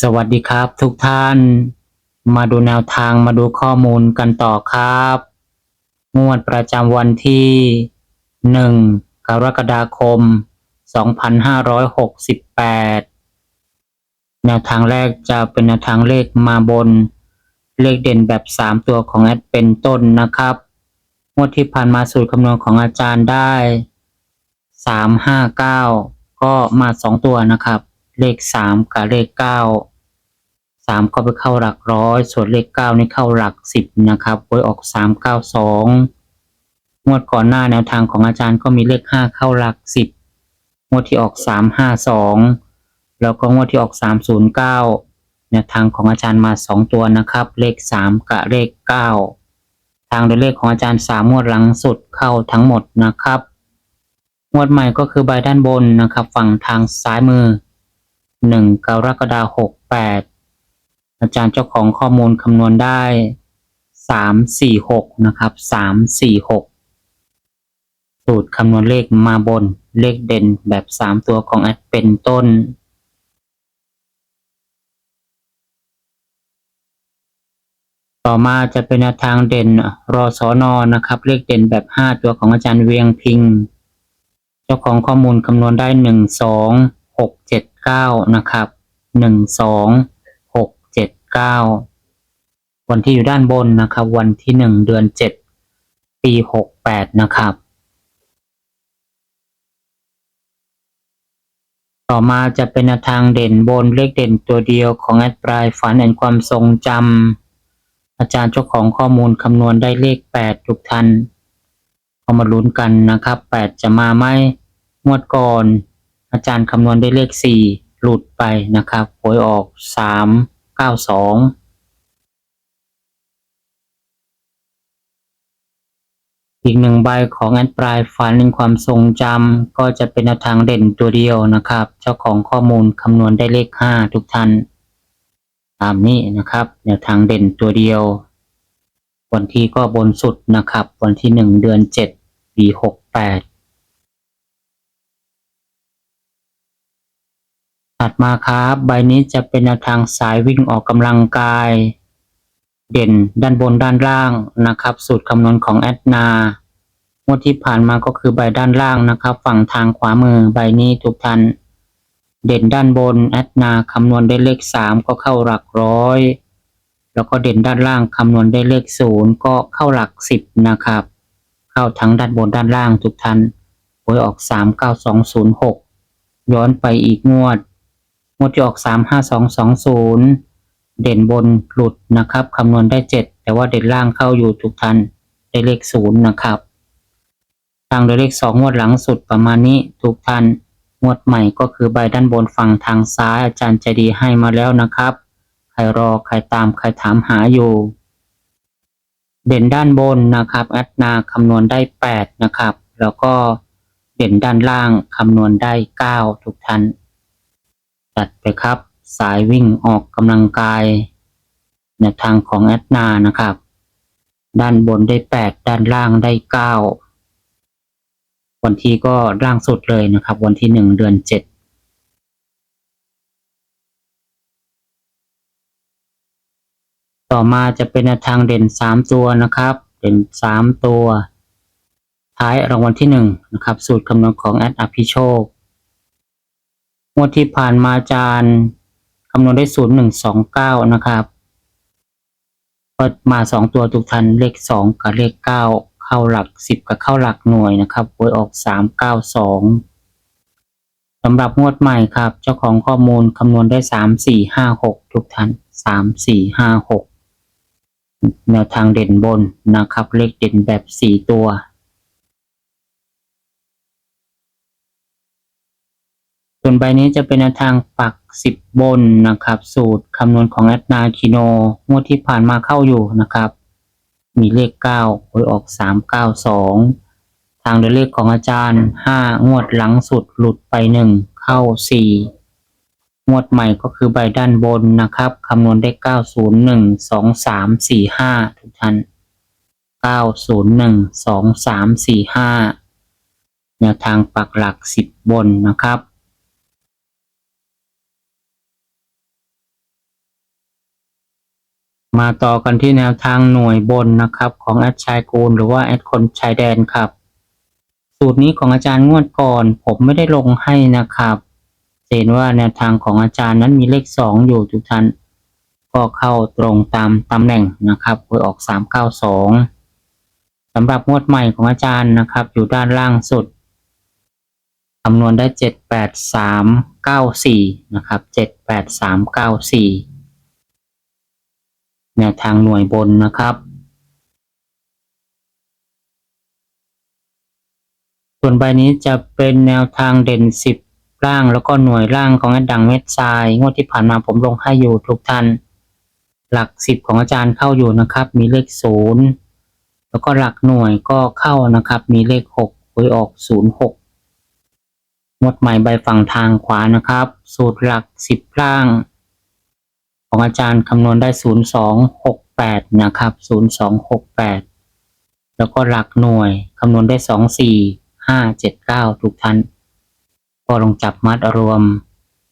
สวัสดีครับทุกท่าน มาดูแนวทางมาดูข้อมูลกันต่อครับ งวดประจำวันที่ 1 กรกฎาคม 2568 แนวทางแรกจะเป็นแนวทางเลขมาบน เลขเด่นแบบ 3 ตัวของแอดเป็นต้นนะครับ งวดที่ผ่านมาสูตรคำนวณของอาจารย์ได้ 359 ก็มา 2 ตัวนะครับเลข 3 กับเลข 9 3ก็ไปเข้าหลักร้อย ส่วนเลข9นี่เข้าหลัก10นะครับไว้ออก392งวดก่อนหน้าแนวทางของอาจารย์ก็มีเลข5เข้าหลัก10งวดที่ออก352แล้วก็งวดที่ออก309แนวทางของอาจารย์มา2ตัวนะครับ เลข3กับเลข9ทางโดยเลขของอาจารย์3งวดหลังสุดเข้าทั้งหมดนะครับงวดใหม่ก็คือใบด้านบนนะครับ ฝั่งทางซ้ายมือ1กรกฎาคม68 อาจารย์เจ้าของข้อมูลคำนวณได้346นะครับ346สูตรคำนวณเลขมาบนเลขเด่นแบบ3ตัวของแอดเป็นต้น ต่อมาจะเป็นแนวทางเด่นรอสอนอนะครับ เลขเด่นแบบ5ตัวของอาจารย์เวียงพิง เจ้าของข้อมูลคำนวณได้1 2 6 7 9นะครับ1 2 6 7 9วันที่อยู่ด้านบนนะครับ วันที่1เดือน7ปี68นะครับ ต่อมาจะเป็นทางเด่นบนเลขเด่นตัวเดียวของแอดปลายฝันแห่งความทรงจำอาจารย์เจ้าของข้อมูลคำนวณได้เลข8ทุกท่านเอามาลุ้นกันนะครับ8จะมาไหมงวดก่อน อาจารย์คำนวณได้เลข4หลุดไปนะครับหวยออก 3 9 2อีกหนึ่งใบของแอดปลายฝันในความทรงจำก็จะเป็นแนวทางเด่นตัวเดียวนะครับ เจ้าของข้อมูลคำนวณได้เลข 5 ทุกท่าน ตามนี้นะครับแนวทางเด่นตัวเดียว วันที่ก็บนสุดนะครับ วันที่ 1 เดือน 7 ปี 68 ถัดมาครับ ใบนี้จะเป็นแนวทางสายวิ่งออกกำลังกาย เด่นด้านบนด้านล่างนะครับ สูตรคำนวณของแอดนางวดที่ผ่านมาก็คือใบด้านล่างนะครับ ฝั่งทางขวามือใบนี้ทุกท่านเด่นด้านบนแอดนาคำนวณได้เลขสามก็เข้าหลักร้อย แล้วก็เด่นด้านล่างคำนวณได้เลขศูนย์ก็เข้าหลักสิบนะครับ เข้าทั้งด้านบนด้านล่างทุกท่านหวยออกสามเก้าสองศูนย์หกย้อนไปอีกงวด งวดที่ออกสามห้าสองสองศูนย์เด่นบนหลุดนะครับคำนวณได้เจ็ดแต่ว่าเด่นล่างเข้าอยู่ทุกท่านได้เลขศูนย์นะครับทางโดยเลขสองงวดหลังสุดประมาณนี้ทุกท่านงวดใหม่ก็คือใบด้านบนฝั่งทางซ้ายอาจารย์ใจดีให้มาแล้วนะครับ ใครรอใครตามใครถามหาอยู่ เด่นด้านบนนะครับแอดนาคำนวณได้ 8 นะครับ แล้วก็เด่นด้านล่างคำนวณได้ 9 ทุกท่าน จัดไปครับ สายวิ่งออกกำลังกายในทางของแอดนานะครับ ด้านบนได้ 8 ด้านล่างได้ 9 วันที่ก็ล่างสุดเลยนะครับ วันที่หนึ่งเดือนเจ็ดต่อมาจะเป็นทางเด่นสามตัวนะครับ เด่นสามตัว ท้ายรางวัลที่หนึ่งนะครับ สูตรคำนวณของแอดอภิโชค งวดที่ผ่านมาอาจารย์คำนวณได้ศูนย์หนึ่งสองเก้านะครับก็มาสองตัวทุกทันเลขสองกับเลขเก้าเข้าหลักสิบกับเข้าหลักหน่วยนะครับหวยออกสามเก้าสองสำหรับงวดใหม่ครับ เจ้าของข้อมูลคำนวณได้สามสี่ห้าหกทุกท่านสามสี่ห้าหกแนวทางเด่นบนนะครับ เลขเด่นแบบสี่ตัว ส่วนใบนี้จะเป็นแนวทางปักสิบบนนะครับ สูตรคำนวณของแอดนาคิโนงวดที่ผ่านมาเข้าอยู่นะครับ มีเลขเก้าหวยออกสามเก้าสองทางโดยเลขของอาจารย์ห้างวดหลังสุดหลุดไปหนึ่งเข้าสี่งวดใหม่ก็คือใบด้านบนนะครับคำนวณได้เก้าศูนย์หนึ่งสองสามสี่ห้าทุกท่านเก้าศูนย์หนึ่งสองสามสี่ห้าแนวทางปักหลักสิบบนนะครับ มาต่อกันที่แนวทางหน่วยบนนะครับ ของแอดชายกูลหรือว่าแอดคนชายแดนครับ สูตรนี้ของอาจารย์งวดก่อน ผมไม่ได้ลงให้นะครับเห็นว่าแนวทางของอาจารย์นั้นมีเลขสองอยู่ทุกท่านก็เข้าตรงตามตำแหน่งนะครับหวยออกสามเก้าสองสำหรับงวดใหม่ของอาจารย์นะครับ อยู่ด้านล่างสุดคำนวณได้เจ็ดแปดสามเก้าสี่นะครับเจ็ด แนวทางหน่วยบนนะครับ ส่วนใบนี้จะเป็นแนวทางเด่นสิบล่างแล้วก็หน่วยล่างของอาดังเม็ดทราย งวดที่ผ่านมาผมลงให้อยู่ทุกท่านหลักสิบของอาจารย์เข้าอยู่นะครับ มีเลขศูนย์แล้วก็หลักหน่วยก็เข้านะครับ มีเลขหกหวยออกศูนย์หกงวดใหม่ใบฝั่งทางขวานะครับ สูตรหลักสิบล่าง ของอาจารย์คำนวณได้ 0268 นะครับ 0268 แล้วก็หลักหน่วยคำนวณได้ 24579 ทุกท่านก็ลองจับมัดรวม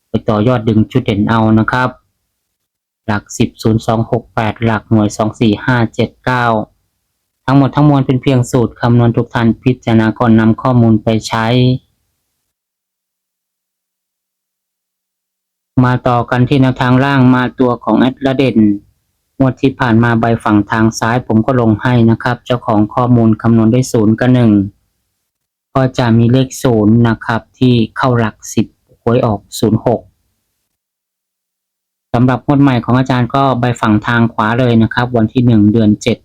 ไปต่อยอดดึงชุดเด่นเอานะครับ หลัก 10 0268 หลักหน่วย 24579 ทั้งหมดทั้งมวลเป็นเพียงสูตรคำนวณทุกท่านพิจารณาก่อนนำข้อมูลไปใช้ มาต่อกันที่แนวทางล่างมาตัวของแอดละเด่นงวดที่ผ่านมาใบฝั่งทางซ้ายผมก็ลงให้นะครับ เจ้าของข้อมูลคำนวณได้ศูนย์กับหนึ่งก็จะมีเลขศูนย์นะครับ ที่เข้าหลักสิบหวยออกศูนย์หกสำหรับงวดใหม่ของอาจารย์ก็ใบฝั่งทางขวาเลยนะครับ วันที่หนึ่งเดือนเจ็ด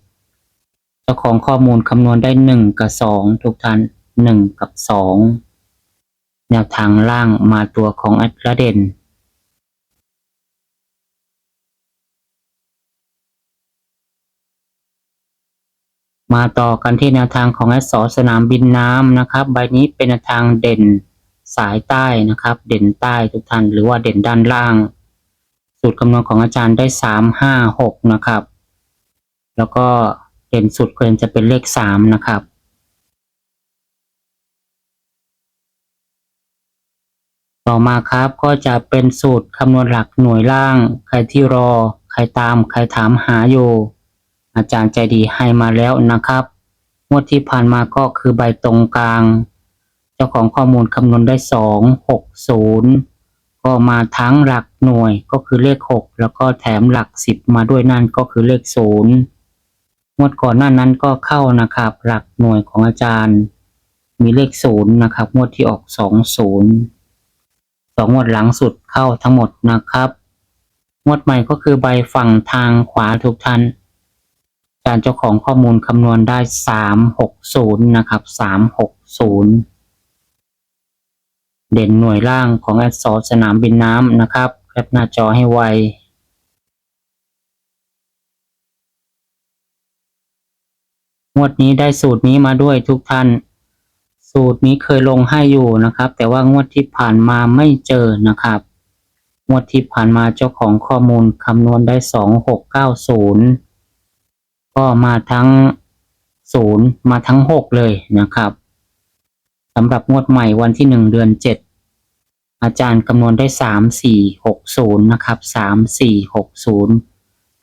เจ้าของข้อมูลคำนวณได้หนึ่งกับสองทุกท่านหนึ่งกับสองแนวทางล่างมาตัวของแอดละเด่น มาต่อกันที่แนวทางของแอสอสนามบินน้ำนะครับ ใบนี้เป็นแนวทางเด่นสายใต้นะครับ เด่นใต้ทุกท่านหรือว่าเด่นด้านล่าง สูตรคำนวณของอาจารย์ได้สามห้าหกนะครับ แล้วก็เด่นสุดเกินจะเป็นเลขสามนะครับต่อมาครับก็จะเป็นสูตรคำนวณหลักหน่วยล่าง ใครที่รอ ใครตาม ใครถามหาอยู่ อาจารย์ใจดีให้มาแล้วนะครับ งวดที่ผ่านมาก็คือใบตรงกลาง เจ้าของข้อมูลคำนวณได้สองหกศูนย์ก็มาทั้งหลักหน่วยก็คือเลขหกแล้วก็แถมหลักสิบมาด้วยนั่นก็คือเลขศูนย์งวดก่อนหน้านั้นก็เข้านะครับ หลักหน่วยของอาจารย์ มีเลขศูนย์นะครับ งวดที่ออกสองศูนย์สองงวดหลังสุดเข้าทั้งหมดนะครับ งวดใหม่ก็คือใบฝั่งทางขวาทุกท่าน อารเจ้าของข้อมูลคำนวณได้สามหกศูนย์นะครับสามหกศูนย์เด่นหน่วยล่างของแอดซอสนามบินน้ำนะครับ แคปหน้าจอให้ไวงวดนี้ได้สูตรนี้มาด้วยทุกท่าน สูตรนี้เคยลงให้อยู่นะครับ แต่ว่างวดที่ผ่านมาไม่เจอนะครับ งวดที่ผ่านมาเจ้าของข้อมูลคำนวณได้สองห ก็มาทั้งศูนย์มาทั้งหกเลยนะครับสำหรับงวดใหม่วันที่หนึ่งเดือนเจ็ดอาจารย์คำนวณได้สามสี่หกศูนย์นะครับสามสี่หกศูนย์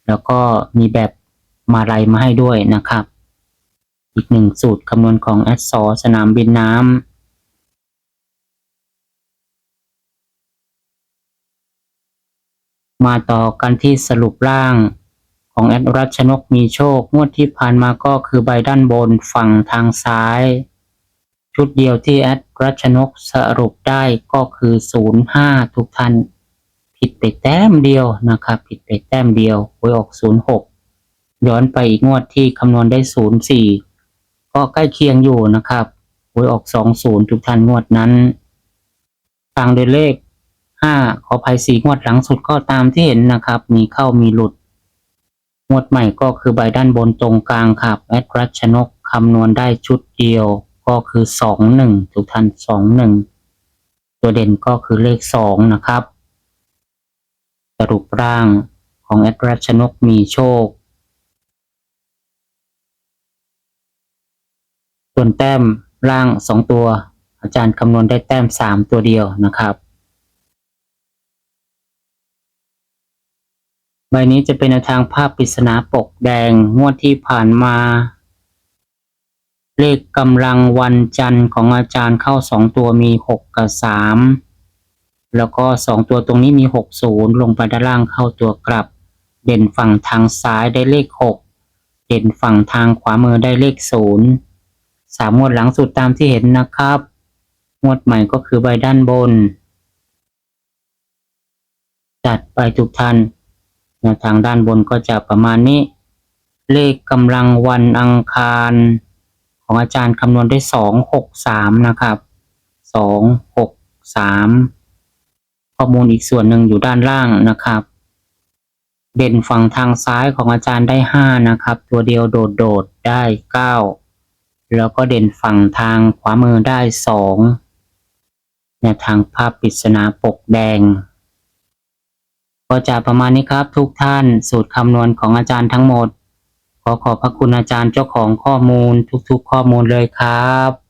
แล้วก็มีแบบมาลัยมาให้ด้วยนะครับ อีกหนึ่งสูตรคำนวณของแอดซอสนามบินน้ำมาต่อกันที่สรุปร่าง ของแอดรัชนกมีโชค งวดที่ผ่านมาก็คือใบด้านบนฝั่งทางซ้าย ชุดเดียวที่แอดรัชนกสรุปได้ก็คือ 05 ทุกท่าน ผิดไปแต้มเดียวนะครับ ผิดไปแต้มเดียวหวยออก 06 ย้อนไปอีกงวดที่คำนวณได้ 04 ก็ใกล้เคียงอยู่นะครับหวยออก 20 ทุกท่านงวดนั้นทางโดยเลขห้าขออภัยสี่งวดหลังสุดก็ตามที่เห็นนะครับ มีเข้ามีหลุด วดใหม่ก็คือใบด้านบนตรงกลางครับแอดรัชนกคำนวณได้ชุดเดียวก็คือสองหนึ่งทุกท่านสองหนึ่งตัวเด่นก็คือเลขสองนะครับ สรุปร่างของแอดรัชนกมีโชค ส่วนแต้มล่างสองตัว อาจารย์คำนวณได้แต้มสามตัวเดียวนะครับ ใบนี้จะเป็นทางภาพปริศนาปกแดงงวดที่ผ่านมา เลขกำลังวันจันทร์ของอาจารย์เข้าสองตัวมีหกกับสามแล้วก็สองตัวตรงนี้มีหกศูนย์ลงไปด้านล่างเข้าตัวกลับ เด่นฝั่งทางซ้ายได้เลขหกเด่นฝั่งทางขวามือได้เลขศูนย์สามงวดหลังสุดตามที่เห็นนะครับ งวดใหม่ก็คือใบด้านบน จัดไปทุกท่าน แนวทางด้านบนก็จะประมาณนี้ เลขกำลังวันอังคาร ของอาจารย์คำนวณได้สองหกสามนะครับสองหกสามข้อมูลอีกส่วนหนึ่งอยู่ด้านล่างนะครับ เด่นฝั่งทางซ้ายของอาจารย์ได้ห้านะครับ ตัวเดียวโดดโดดได้เก้าแล้วก็เด่นฝั่งทางขวามือได้สองแนวทางภาพปริศนาปกแดง ก็จะประมาณนี้ครับทุกท่านสูตรคำนวณของอาจารย์ทั้งหมด ขอขอบพระคุณอาจารย์เจ้าของข้อมูลทุกๆข้อมูลเลยครับ